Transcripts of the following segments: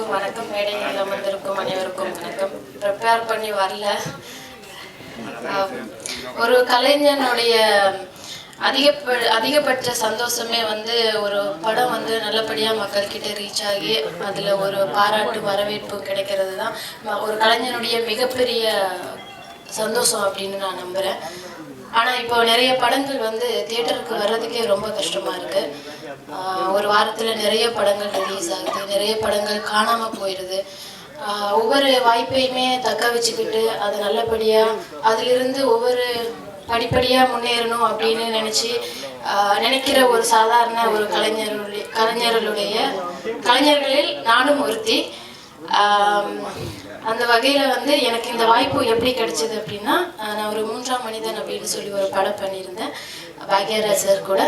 அனைவருக்கும் வணக்கம். மேடையில் அமர்ந்திருக்கும் அனைவருக்கும் வணக்கம். ப்ரிப்பேர் பண்ணி வரல. ஒரு கலைஞனுடைய அதிகப்ப அதிகபட்ச சந்தோஷமே வந்து ஒரு படம் வந்து நல்லபடியாக மக்கள்கிட்ட ரீச் ஆகி அதில் ஒரு பாராட்டு வரவேற்பு கிடைக்கிறது தான். ஒரு கலைஞனுடைய மிகப்பெரிய சந்தோஷம் அப்படின்னு நான் நம்புகிறேன் ஆனால் இப்போ நிறைய படங்கள் வந்து தியேட்டருக்கு வர்றதுக்கே ரொம்ப கஷ்டமாக இருக்குது ஒரு வாரத்தில் நிறைய படங்கள் ரிலீஸ் ஆகுது. நிறைய படங்கள் காணாமல் போயிடுது. ஒவ்வொரு வாய்ப்பையுமே தக்க வச்சுக்கிட்டு அது நல்லபடியாக அதிலிருந்து ஒவ்வொரு படிப்படியாக முன்னேறணும் அப்படின்னு நினச்சி நினைக்கிற ஒரு சாதாரண ஒரு கலைஞருடைய கலைஞர்களுடைய கலைஞர்களில் நானும் ஒருத்தி. அந்த வகையில் வந்து எனக்கு இந்த வாய்ப்பு எப்படி கிடைச்சது அப்படின்னா நான் ஒரு மூன்றாம் மனிதன் அப்படின்னு சொல்லி ஒரு படம் பண்ணியிருந்தேன். பாக்யராஜ் சார் கூட.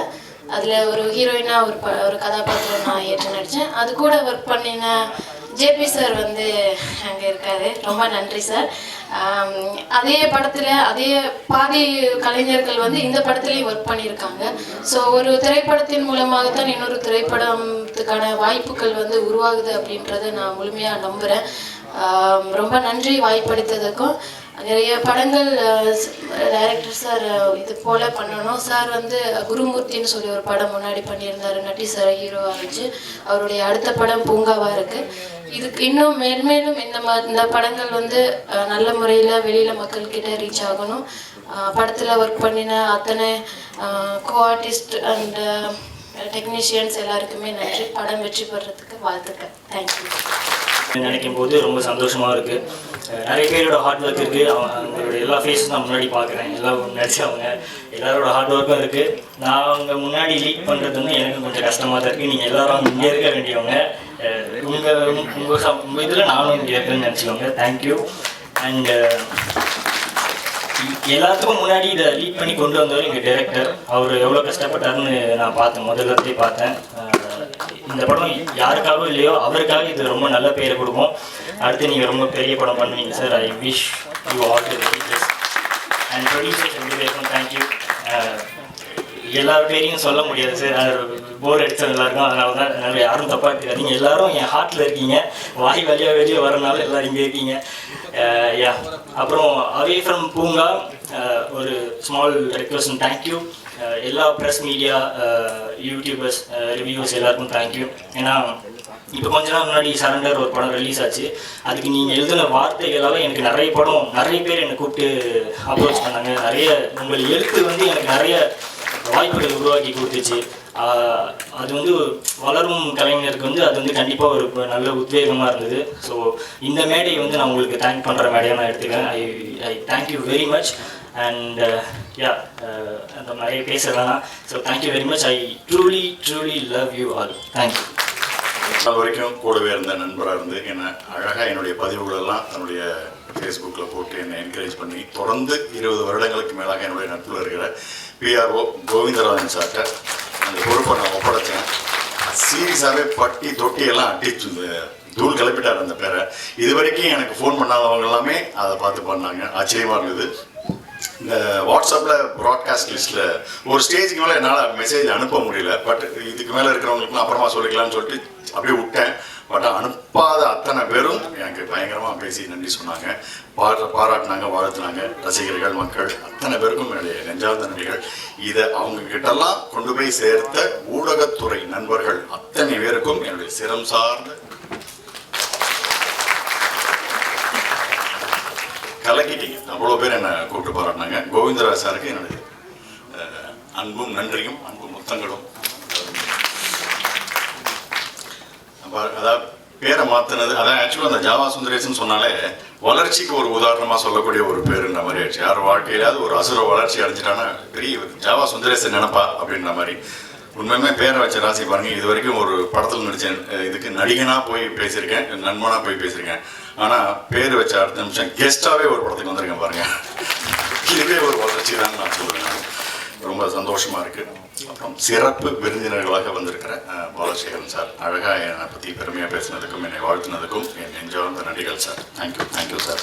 அதில் ஒரு ஹீரோயினாக ஒரு ப ஒரு கதாபாத்திரம் நான் ஏற்று நடித்தேன் அது கூட ஒர்க் பண்ணின ஜேபி சார் வந்து அங்கே இருக்காரு. ரொம்ப நன்றி சார். அதே படத்தில் அதே பாதி கலைஞர்கள் வந்து இந்த படத்துலேயும் ஒர்க் பண்ணியிருக்காங்க. ஸோ ஒரு திரைப்படத்தின் மூலமாகத்தான் இன்னொரு திரைப்படத்துக்கான வாய்ப்புகள் வந்து உருவாகுது அப்படின்றத நான் முழுமையாக நம்புகிறேன் ரொம்ப நன்றி வாய்ப்பளித்ததுக்கும் நிறைய படங்கள் டைரக்டர் சார் இது போல பண்ணணும். சார் வந்து குருமூர்த்தின்னு சொல்லி ஒரு படம் முன்னாடி பண்ணியிருந்தாரு. நட்டி சார் ஹீரோவாக வச்சு. அவருடைய அடுத்த படம் பூங்காவாக இருக்குது இதுக்கு இன்னும் மேல்மேலும் இந்த மா இந்த படங்கள் வந்து நல்ல முறையில் வெளியில் மக்கள்கிட்ட ரீச் ஆகணும். படத்தில் ஒர்க் பண்ணின அத்தனை கோ ஆர்டிஸ்ட் அண்ட் டெக்னீஷியன்ஸ் எல்லாருக்குமே நன்றி. படம் வெற்றி பெறதுக்கு வாழ்த்துக்கள். தேங்க்யூ நினைக்கும் போது ரொம்ப சந்தோஷமாக இருக்குது நிறைய பேரோட ஹார்ட் ஒர்க் இருக்குது அவங்க- அவங்களோட எல்லா ஃபேஸும் நான் முன்னாடி பார்க்குறேன். எல்லாம் நடிச்சவங்க எல்லாரோட ஹார்ட் ஒர்க்கும் இருக்குது நான் அவங்க முன்னாடி லீட் பண்ணுறது வந்து எனக்கு கொஞ்சம் கஷ்டமாக தான் இருக்குது நீங்கள் எல்லாரும் இங்கே இருக்க வேண்டியவங்க. உங்கள் உங்கள் உங்க சம்- உங்க நானும் இங்கே இருக்கேன்னு நினச்சிக்கோங்க. தேங்க்யூ அண்ட் எல்லாத்துக்கும் முன்னாடி இதை லீட் பண்ணி கொண்டு வந்தவர் எங்கள் டைரக்டர் அவர் எவ்வளோ கஷ்டப்பட்டாருன்னு நான் பார்த்தேன். முதல்லத்தே பார்த்தேன். இந்த படம் யாருக்காகவும் இல்லையோ அவருக்காக இது ரொம்ப நல்ல பேர் கொடுக்கும். அடுத்து நீங்கள் ரொம்ப பெரிய படம் பண்ணுவீங்க sir I wish you all the very best and producers ரெண்டு பேருக்கும் தேங்க்யூ எல்லார் பேரையும் சொல்ல முடியாது சார். போர் அடிச்சது எல்லாருக்கும் அதனால தான் அதனால யாரும் தப்பாக எடுத்துக்காதீங்க. எல்லாரும் என் ஹார்ட்டில் இருக்கீங்க. வாய் வழியாக வெளியே வரனால எல்லாரும் இங்கே இருக்கீங்க. யா. அப்புறம் அவே ஃப்ரம் பூங்கா ஒரு ஸ்மால் ரெக்வஸ்ட் தேங்க்யூ எல்லா ப்ரெஸ் மீடியா யூடியூபர்ஸ் ரிவ்யூஸ் எல்லாருக்கும் தேங்க்யூ ஏன்னா இப்போ கொஞ்ச நாள் முன்னாடி சரண்டர் ஒரு படம் ரிலீஸ் ஆச்சு. அதுக்கு நீங்கள் எழுதின வார்த்தைகளால் எனக்கு நிறைய படம் நிறைய பேர் என்னை கூப்பிட்டு அப்ரோச் பண்ணாங்க. நிறைய உங்கள் எழுத்து வந்து எனக்கு நிறைய வாய்ப்புகள் உருவாக்கி கொடுத்துச்சு. அது வந்து வளரும் கலைஞருக்கு வந்து அது வந்து கண்டிப்பாக ஒரு நல்ல உத்வேகமாக இருந்தது. ஸோ இந்த மேடையை வந்து நான் உங்களுக்கு தேங்க் பண்ணுற மேடையாக நான் எடுத்துக்கிறேன். I I thank you very much and yeah அந்த நிறைய பேச வேணாம். So thank you very much I truly truly love you all thank you அது வரைக்கும் கூடவே இருந்த நண்பராக இருந்து என்னை அழகாக என்னுடைய பதிவுகளெல்லாம் தன்னுடைய ஃபேஸ்புக்கில் போட்டு என்னை என்கரேஜ் பண்ணி தொடர்ந்து இருபது வருடங்களுக்கு மேலாக என்னுடைய நட்பில் இருக்கிற பிஆர்ஓ கோவிந்தராஜன் சார்கிட்ட அந்த பொறுப்பை நான் ஒப்படைச்சேன். சீரியஸாகவே பட்டி தொட்டி எல்லாம் அடிச்சு இந்த தூள் கிளப்பிட்டார் அந்த பேரை. இது வரைக்கும் எனக்கு ஃபோன் பண்ணாதவங்க எல்லாமே அதை பார்த்து பண்ணாங்க. ஆச்சரியமாக இருந்தது. இந்த வாட்ஸ்அப்பில் ப்ராட்காஸ்ட் லிஸ்ட்டில் ஒரு ஸ்டேஜுக்கு மேலே என்னால் மெசேஜ் அனுப்ப முடியல. பட் இதுக்கு மேலே இருக்கிறவங்களுக்குலாம் அப்புறமா சொல்லிக்கலாம்னு சொல்லிட்டு அப்படியே விட்டேன். பட் அனுப்பாத அத்தனை பேரும் எனக்கு பயங்கரமாக பேசி நன்றி சொன்னாங்க. பாரா பாராட்டினாங்க வாழ்த்துனாங்க. ரசிகர்கள் மக்கள் அத்தனை பேருக்கும் என்னுடைய நெஞ்சார்ந்த நன்றிகள். இதை அவங்க கிட்டெல்லாம் கொண்டு போய் சேர்த்த ஊடகத்துறை நண்பர்கள் அத்தனை பேருக்கும் என்னுடைய சிரம் சார்ந்த கலக்கிட்டீங்க. அவ்வளோ பேர் என்னை கூப்பிட்டு பாராட்டினாங்க கோவிந்தராஜ் சாருக்கு என்னுடைய அன்பும் நன்றியும் அன்பும் முத்தங்களும். அதாவது பேரை மாத்தினது அதான் ஆக்சுவலாக அந்த ஜாவா சுந்தரேசன் சொன்னாலே வளர்ச்சிக்கு ஒரு உதாரணமாக சொல்லக்கூடிய ஒரு பேருன்ற மாதிரி ஆயிடுச்சு. யார் வாழ்க்கையிலாவது ஒரு அசுர வளர்ச்சி அடைஞ்சிட்டானா பெரிய ஜாவா சுந்தரேசன் நினைப்பா அப்படின்ற மாதிரி. உண்மையுமே பேரை வச்ச ராசி பாருங்க இது வரைக்கும் ஒரு படத்தில் நடிச்சேன் இதுக்கு நடிகனா போய் பேசியிருக்கேன் நண்பனா போய் பேசியிருக்கேன். ஆனா பேர் வச்ச அடுத்த நிமிஷம் கெஸ்டாவே ஒரு படத்துக்கு வந்திருக்கேன் பாருங்க. இதுவே ஒரு வளர்ச்சி தான் நான் சொல்லுவேன் ரொம்ப சந்தோஷமா இருக்கு. அப்புறம் சிறப்பு விருந்தினர்களாக வந்திருக்கிற பாலசேகரன் சார். அழகா என்னை பத்தி பெருமையா பேசினதுக்கும் என்னை வாழ்த்தினதுக்கும் என் நெஞ்சார்ந்த நடிகள் sir. Thank you thank you sir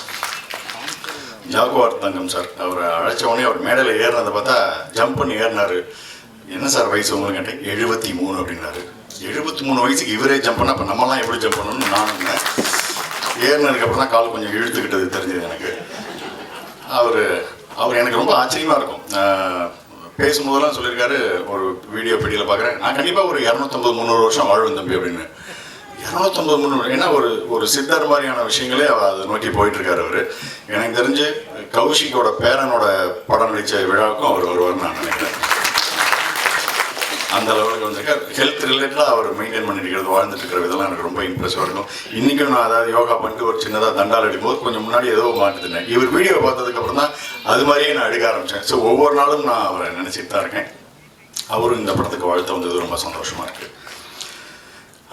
Jaguar Thangam sir. அவரை அழைச்ச உடனே அவர் மேடையில் ஏறினதை பார்த்தா ஜம்ப் பண்ணி ஏறினாரு. என்ன சார் வயசு உங்களுக்கு கேட்டேன் எழுபத்தி மூணு அப்படின்னாரு எழுபத்தி மூணு வயசுக்கு இவரே ஜம்ப் பண்ணால் அப்போ நம்மலாம் எப்படி ஜம்ப் பண்ணணும்னு நான் இருந்தேன் ஏறினதுக்கு அப்புறம் தான் கால் கொஞ்சம் இழுத்துக்கிட்டது தெரிஞ்சது எனக்கு. அவர் அவர் எனக்கு ரொம்ப ஆச்சரியமாக இருக்கும். பேசும்போதெல்லாம் சொல்லியிருக்காரு ஒரு வீடியோ பீடியில் பார்க்குறேன். நான் கண்டிப்பாக ஒரு இரநூத்தம்பது முந்நூறு வருஷம் வாழ்வேன் தம்பி அப்படின்னு. இரநூத்தம்பது முந்நூறு ஏன்னா ஒரு ஒரு சித்தர் மாதிரியான விஷயங்களே அவர் அதை நோக்கி போயிட்டுருக்காரு அவர். எனக்கு தெரிஞ்சு கௌஷிக்கோட பேரனோட படம் நடித்த விழாவுக்கும் அவர் வருவார்னு நான் நினைக்கிறேன். அந்த அளவுக்கு வந்து ஹெல்த் ரிலேட்டடாக அவர் மெயின்டைன் பண்ணிருக்கிறது இருக்கிறது வாழ்ந்துட்டு இருக்கிற இதெல்லாம் எனக்கு ரொம்ப இம்ப்ரெசிவாக இருக்கும். இன்றைக்கும் நான் அதாவது யோகா பண்ணிட்டு ஒரு சின்னதாக தண்டால் அடிக்கும்போது கொஞ்சம் முன்னாடி ஏதோ மாட்டுதுனேன் இவர் வீடியோ பார்த்ததுக்கப்புறம் தான் அது மாதிரியே நான் எடுக்க ஆரம்பித்தேன் ஸோ ஒவ்வொரு நாளும் நான் அவரை நினச்சிட்டு தான் இருக்கேன். அவரும் இந்த படத்துக்கு வாழ்த்து வந்தது ரொம்ப சந்தோஷமாக இருக்குது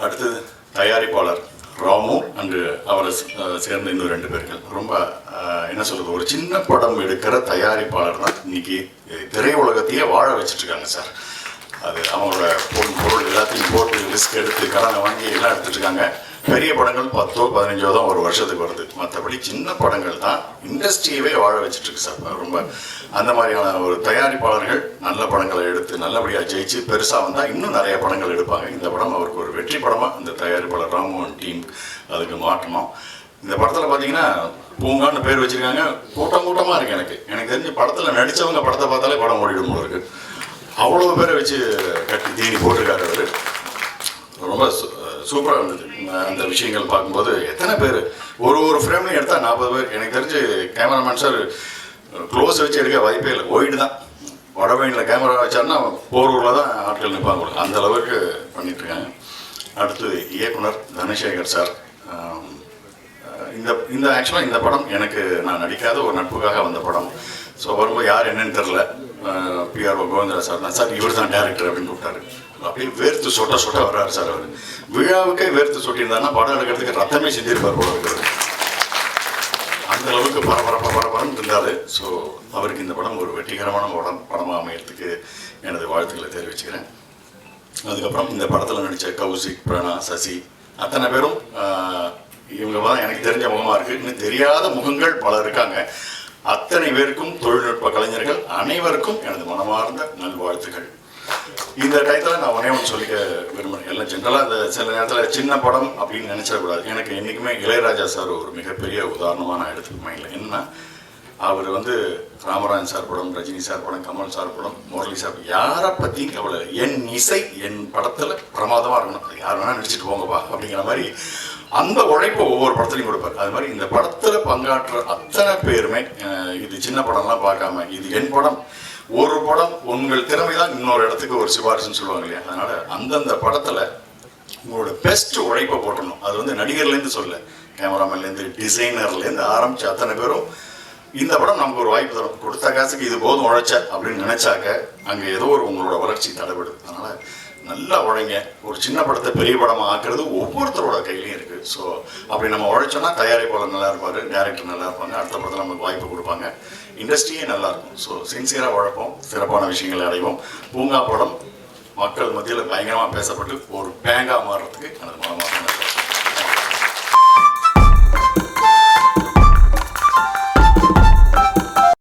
அடுத்தது தயாரிப்பாளர் ராமு அண்டு அவரை சேர்ந்த இன்னும் ரெண்டு பேர்கள். ரொம்ப என்ன சொல்கிறது ஒரு சின்ன படம் எடுக்கிற தயாரிப்பாளர் தான் இன்னைக்கு திரையுலகத்தையே வாழ வச்சுட்டு இருக்காங்க சார். அது அவங்களோட பொருள் பொருள் எல்லாத்தையும் போட்டு ரிஸ்க் எடுத்து கடனை வாங்கி எல்லாம் எடுத்துட்டு இருக்காங்க. பெரிய படங்கள் பத்தோ பதினஞ்சோ தான் ஒரு வருஷத்துக்கு வருது. மற்றபடி சின்ன படங்கள் தான் இண்டஸ்ட்ரியவே வாழ வச்சுட்டு இருக்கு சார். ரொம்ப அந்த மாதிரியான ஒரு தயாரிப்பாளர்கள் நல்ல படங்களை எடுத்து நல்லபடியாக ஜெயிச்சு பெருசாக வந்தால் இன்னும் நிறைய படங்கள் எடுப்பாங்க. இந்த படம் அவருக்கு ஒரு வெற்றி படமாக இந்த தயாரிப்பாளர் ராமோகன் டீம் அதுக்கு மாற்றணும் இந்த படத்தில் பார்த்தீங்கன்னா பூங்கான்னு பேர் வச்சிருக்காங்க. கூட்டம் கூட்டமாக இருக்கு எனக்கு. எனக்கு தெரிஞ்சு படத்தில் நடித்தவங்க படத்தை பார்த்தாலே படம் ஓடிடும் போல இருக்கு. அவ்வளோ பேரை வச்சு கட்டி தேடி போட்டிருக்காரு அவர். ரொம்ப சூப்பராக இருந்தது. அந்த விஷயங்கள் பார்க்கும்போது எத்தனை பேர்? ஒரு ஒரு ஃப்ரேம்லையும் எடுத்தால் நாற்பது பேர். எனக்கு தெரிஞ்சு கேமராமேன் சார் க்ளோஸ் வச்சு எடுக்க வாய்ப்பே இல்லை. ஒயிடு தான். வடபழனியில் கேமரா வச்சாருன்னா போரூரில் தான் ஆட்கள் நிற்பாங்க அந்த அளவுக்கு பண்ணிட்டுருக்காங்க அடுத்து இயக்குனர் தனசேகர் சார் இந்த இந்த ஆக்சுவலாக இந்த படம் எனக்கு நான் நடிக்காத ஒரு நட்புக்காக வந்த படம். ஸோ வரும்போது யார் என்னன்னு தெரில பிஆர்ஓ கோவிந்தரா சார் தான். சார் இவர் தான் டேரக்டர் அப்படின்னு கூப்பிட்டாரு. அப்படியே வேர்த்து சொட்ட சொட்ட வர்றாரு சார் அவர். விழாவுக்கே வேர்த்து சொட்டியிருந்தாருன்னா படம் எடுக்கிறதுக்கு ரத்தமே செஞ்சிருப்பார் போல இருக்கிறது அந்த அளவுக்கு பரபரப்பாக பரபரன்னு இருந்தார். ஸோ அவருக்கு இந்த படம் ஒரு வெற்றிகரமான படம் படமாக அமையறதுக்கு எனது வாழ்த்துக்களை தெரிவிச்சுக்கிறேன். அதுக்கப்புறம் இந்த படத்தில் நடித்த கௌசிக் பிரணா சசி அத்தனை பேரும் இவங்க தான் எனக்கு தெரிஞ்ச முகமாக இருக்குது இன்னும் தெரியாத முகங்கள் பலர் இருக்காங்க. அத்தனை பேருக்கும் தொழில்நுட்ப கலைஞர்கள் அனைவருக்கும் எனது மனமார்ந்த நல்வாழ்த்துக்கள். இந்த டயத்தில் நான் ஒரே ஒன்று சொல்லிக்க விரும்புகிறேன் எல்லாம் ஜென்ரலாக இந்த சில நேரத்தில் சின்ன படம் அப்படின்னு நினச்சிடக்கூடாது எனக்கு என்றைக்குமே இளையராஜா சார் ஒரு மிகப்பெரிய உதாரணமாக நான் எடுத்துக்க இல்லை என்னன்னா அவர் வந்து ராமராஜன் சார் படம் ரஜினி சார் படம் கமல் சார் படம் முரளி சார் யாரை பற்றியும் கவலை என் இசை என் படத்தில் பிரமாதமாக இருக்கணும். அது யார் வேணால் நடிச்சிட்டு போங்கப்பா அப்படிங்கிற மாதிரி அந்த உழைப்பை ஒவ்வொரு படத்துலையும் கொடுப்பார். அது மாதிரி இந்த படத்தில் பங்காற்ற அத்தனை பேருமே இது சின்ன படம்லாம் பார்க்காம இது என் படம். ஒரு படம் உங்கள் திறமை தான் இன்னொரு இடத்துக்கு ஒரு சிபாரிசுன்னு சொல்லுவாங்க இல்லையா? அதனால அந்தந்த படத்தில் உங்களோட பெஸ்ட் உழைப்பை போட்டணும். அது வந்து நடிகர்லேருந்து சொல்ல கேமராமேன்லேருந்து டிசைனர்லேருந்து ஆரம்பித்த அத்தனை பேரும் இந்த படம் நமக்கு ஒரு வாய்ப்பு தரும். கொடுத்த காசுக்கு இது போதும் உழைச்ச அப்படின்னு நினைச்சாக்க அங்கே ஏதோ ஒரு உங்களோட வளர்ச்சி தடைபடுது அதனால நல்லா உழைங்க ஒரு சின்ன படத்தை பெரிய படமாக ஆக்குறது ஒவ்வொருத்தரோட கையிலையும் இருக்குது ஸோ அப்படி நம்ம உழைச்சோன்னா தயாரிப்பாளர் நல்லா இருப்பார் டேரக்டர் நல்லா இருப்பாங்க. அடுத்த படத்தில் நமக்கு வாய்ப்பு கொடுப்பாங்க. இண்டஸ்ட்ரியே நல்லா இருக்கும். ஸோ சின்சியராக உழைப்போம் சிறப்பான விஷயங்களை அடைவோம். பூங்கா படம் மக்கள் மத்தியில் பயங்கரமாக பேசப்பட்டு ஒரு பேங்காக மாறுறதுக்கு எனது மனமாக